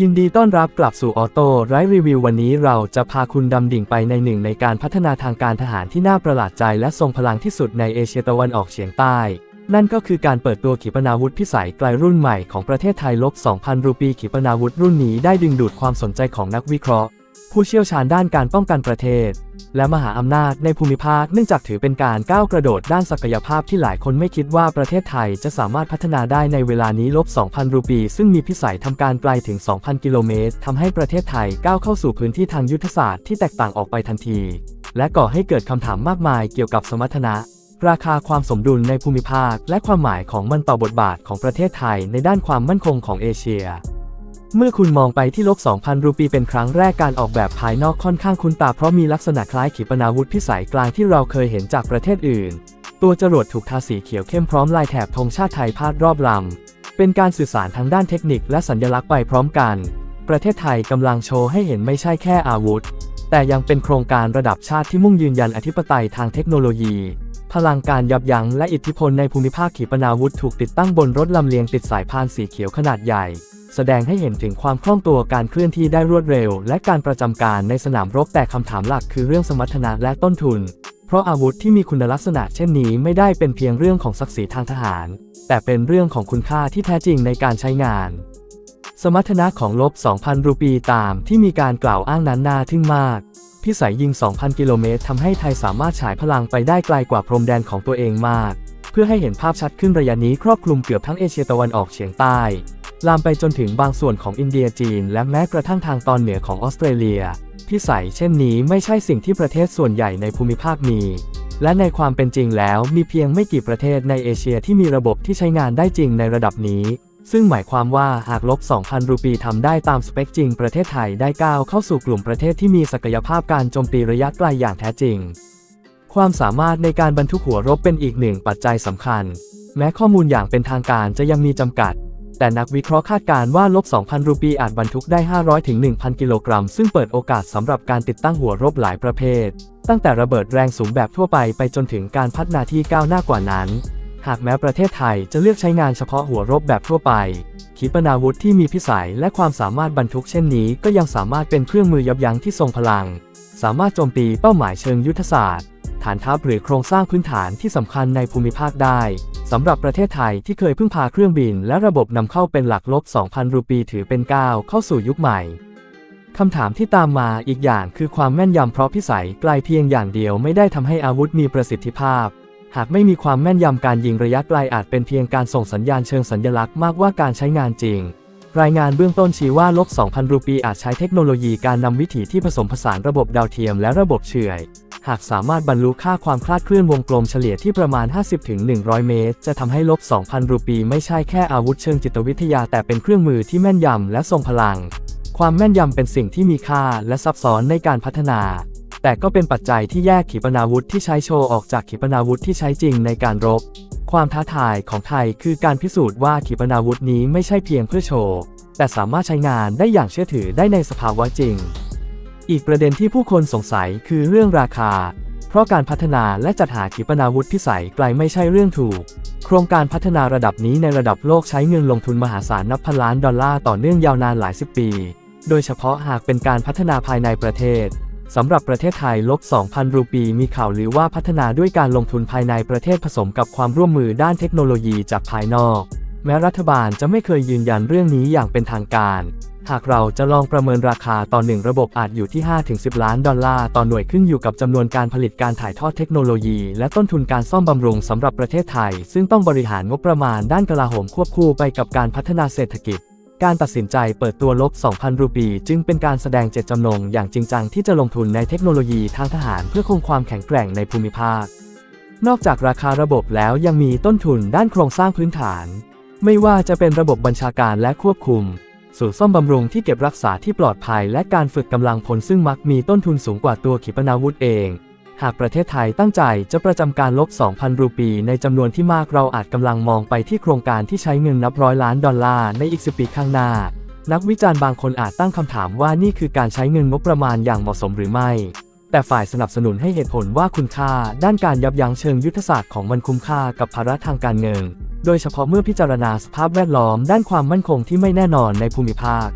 ยินดีต้อนรับกลับสู่ออโต้ไรรีวิววันนี้เราจะพาคุณดำดิ่งไปในหนึ่งในการพัฒนาทางการทหารที่น่าประหลาดใจและทรงพลังที่สุดในเอเชียตะวันออกเฉียงใต้ นั่นก็คือการเปิดตัวขีปนาวุธพิสัยไกลรุ่นใหม่ของประเทศไทยลบ 2,000 รูปีขีปนาวุธรุ่นนี้ได้ดึงดูดความสนใจของนักวิเคราะห์ ผู้เชี่ยวชาญด้านการป้องกันประเทศ และมหาอำนาจในภูมิภาคเนื่องจากถือเป็นการก้าวกระโดดด้านศักยภาพที่หลายคนไม่คิดว่าประเทศไทยจะสามารถพัฒนาได้ในเวลานี้ลบ 2,000 รูปี ซึ่งมีพิสัยทำการไกลถึง 2,000 กิโลเมตรทำให้ประเทศไทยก้าวเข้าสู่พื้นที่ทางยุทธศาสตร์ที่แตกต่างออกไปทันที และก่อให้เกิดคำถามมากมายเกี่ยวกับสมรรถนะราคาความสมดุลในภูมิภาค และความหมายของมันต่อบทบาทของประเทศไทยในด้านความมั่นคงของเอเชีย เมื่อคุณมองไปที่ลบ 2,000 รูปีเป็นครั้งแรกการออกแบบภายนอกค่อนข้างคุ้นตาเพราะมีลักษณะคล้ายขีปนาวุธพิสัยกลางที่เราเคยเห็นจากประเทศอื่น ตัวจรวดถูกทาสีเขียวเข้มพร้อมลายแถบธงชาติไทยพาดรอบลำ เป็นการสื่อสารทางด้านเทคนิคและสัญลักษณ์ไปพร้อมกัน ประเทศไทยกำลังโชว์ให้เห็นไม่ใช่แค่อาวุธ แต่ยังเป็นโครงการระดับชาติที่มุ่งยืนยันอธิปไตยทางเทคโนโลยี พลังการยับยั้งและอิทธิพลในภูมิภาคขีปนาวุธถูกติดตั้งบนรถลำเลียงติดสายพานสีเขียวขนาดใหญ่ แสดงให้เห็นถึงความคล่องตัวการเคลื่อนที่ได้รวดเร็ว และการประจำการในสนามรบแต่คำถามหลักคือเรื่องสมรรถนะและต้นทุน เพราะอาวุธที่มีคุณลักษณะเช่นนี้ไม่ได้เป็นเพียงเรื่องของศักดิ์ศรีทางทหาร แต่เป็นเรื่องของคุณค่าที่แท้จริงในการใช้งาน สมรรถนะของลบ 2,000 รูปีตามที่มีการกล่าวอ้างนั้นน่าทึ่งมากพิสัยยิง 2,000 กิโลเมตรทำให้ไทยสามารถฉายพลังไปได้ไกลกว่าพรมแดนของตัวเองมาก เพื่อให้เห็นภาพชัดขึ้นระยะนี้ครอบคลุมเกือบทั้งเอเชียตะวันออกเฉียงใต้ ลามไปจนถึงบางส่วนของอินเดียจีน และแม้กระทั่งทางตอนเหนือของออสเตรเลีย พิสัยเช่นนี้ไม่ใช่สิ่งที่ประเทศส่วนใหญ่ในภูมิภาคมี และในความเป็นจริงแล้วมีเพียงไม่กี่ประเทศในเอเชียที่มีระบบที่ใช้งานได้จริงในระดับนี้ ซึ่งหมายความว่าหากลบ 2,000 รูปีทำได้ตามสเปคจริง ประเทศไทยได้ก้าวเข้าสู่กลุ่มประเทศที่มีศักยภาพการโจมตีระยะไกลอย่างแท้จริง ความสามารถในการบรรทุกหัวรบเป็นอีกหนึ่งปัจจัยสำคัญ แม้ข้อมูลอย่างเป็นทางการจะยังมีจำกัด แต่นักวิเคราะห์คาดการณ์ว่าลบ 2,000 รูปีอาจบรรทุกได้ 500 ถึง 1,000 กิโลกรัม ซึ่งเปิดโอกาสสำหรับการติดตั้งหัวรบหลายประเภท ตั้งแต่ระเบิดแรงสูงแบบทั่วไปไปจนถึงการพัฒนาที่ก้าวหน้ากว่านั้น หากแม้ประเทศไทยจะเลือกใช้งานเฉพาะหัวรบแบบทั่วไป ขีปนาวุธที่มีพิสัยและความสามารถบรรทุกเช่นนี้ ก็ยังสามารถเป็นเครื่องมือยับยั้งที่ทรงพลัง สามารถโจมตีเป้าหมายเชิงยุทธศาสตร์ ฐานทัพหรือโครงสร้างพื้นฐานที่สำคัญในภูมิภาคได้สำหรับประเทศไทยที่เคยพึ่งพาเครื่องบินและระบบนำเข้าเป็นหลักลบ 2,000 รูปีถือเป็นก้าวเข้าสู่ยุคใหม่คำถามที่ตามมาอีกอย่างคือความแม่นยำเพราะพิสัยไกลเพียงอย่างเดียวไม่ได้ทำให้อาวุธมีประสิทธิภาพ หากไม่มีความแม่นยำการยิงระยะไกลอาจเป็นเพียงการส่งสัญญาณเชิงสัญลักษณ์มากกว่าการใช้งานจริง รายงานเบื้องต้นชี้ว่าลบ 2,000 รูปีอาจใช้เทคโนโลยีการนำวิถีที่ผสมผสานระบบดาวเทียมและระบบเฉื่อย หากสามารถบรรลุค่าความคลาดเคลื่อนวงกลมเฉลี่ยที่ประมาณ 50-100 เมตร จะทำให้ลบ 2,000 รูปี ไม่ใช่แค่อาวุธเชิงจิตวิทยาแต่เป็นเครื่องมือที่แม่นยำและทรงพลัง ความแม่นยำเป็นสิ่งที่มีค่าและซับซ้อนในการพัฒนา แต่ก็เป็นปัจจัยที่แยกขีปนาวุธที่ใช้โชว์ออกจากขีปนาวุธที่ใช้จริงในการรบ ความท้าทายของไทยคือการพิสูจน์ว่าขีปนาวุธนี้ไม่ใช่เพียงเพื่อโชว์ แต่สามารถใช้งานได้อย่างเชื่อถือได้ในสภาวะจริง อีกประเด็นที่ผู้คนสงสัยคือเรื่องราคา เพราะการพัฒนาและจัดหาขีปนาวุธพิสัยไกลไม่ใช่เรื่องถูก โครงการพัฒนาระดับนี้ในระดับโลกใช้เงินลงทุนมหาศาลนับพันล้านดอลลาร์ต่อเนื่องยาวนานหลายสิบปี โดยเฉพาะหากเป็นการพัฒนาภายในประเทศสำหรับประเทศไทยลบ 2,000 รูปี มีข่าวลือว่าพัฒนาด้วยการลงทุนภายในประเทศผสมกับความร่วมมือด้านเทคโนโลยีจากภายนอก แม้รัฐบาลจะไม่เคยยืนยันเรื่องนี้อย่างเป็นทางการ หากเราจะลองประเมินราคาต่อหนึ่งระบบอาจอยู่ที่ 5-10 ล้านดอลลาร์ต่อหน่วยขึ้นอยู่กับจำนวนการผลิตการถ่ายทอดเทคโนโลยี และต้นทุนการซ่อมบำรุงสำหรับประเทศไทย ซึ่งต้องบริหารงบประมาณด้านกลาโหมควบคู่ไปกับการพัฒนาเศรษฐกิจ การตัดสินใจเปิดตัวลบ 2,000 รูปี จึงเป็นการแสดงเจตจำนงอย่างจริงจังที่จะลงทุนในเทคโนโลยีทางทหารเพื่อคงความแข็งแกร่งในภูมิภาค นอกจากราคาระบบแล้วยังมีต้นทุนด้านโครงสร้างพื้นฐาน ไม่ว่าจะเป็นระบบบัญชาการและควบคุม ศูนย์ซ่อมบำรุงที่เก็บรักษาที่ปลอดภัย และการฝึกกำลังพลซึ่งมักมีต้นทุนสูงกว่าตัวขีปนาวุธเอง หากประเทศไทยตั้งใจจะประจำการลบ 2,000 รูปี ในจำนวนที่มากเราอาจกำลังมองไปที่โครงการที่ใช้เงินนับร้อยล้านดอลลาร์ในอีกสิปีข้างหน้า นักวิจารณ์บางคนอาจตั้งคำถามว่านี่คือการใช้เงินงบประมาณอย่างเหมาะสมหรือไม่ แต่ฝ่ายสนับสนุนให้เหตุผลว่าคุณค่า ด้านการยับยั้งเชิงยุทธศาสตร์ของมันคุ้มค่ากับภาระทางการเงิน โดยเฉพาะเมื่อพิจารณาสภาพแวดล้อมด้านความมั่นคงที่ไม่แน่นอนในภูมิภาค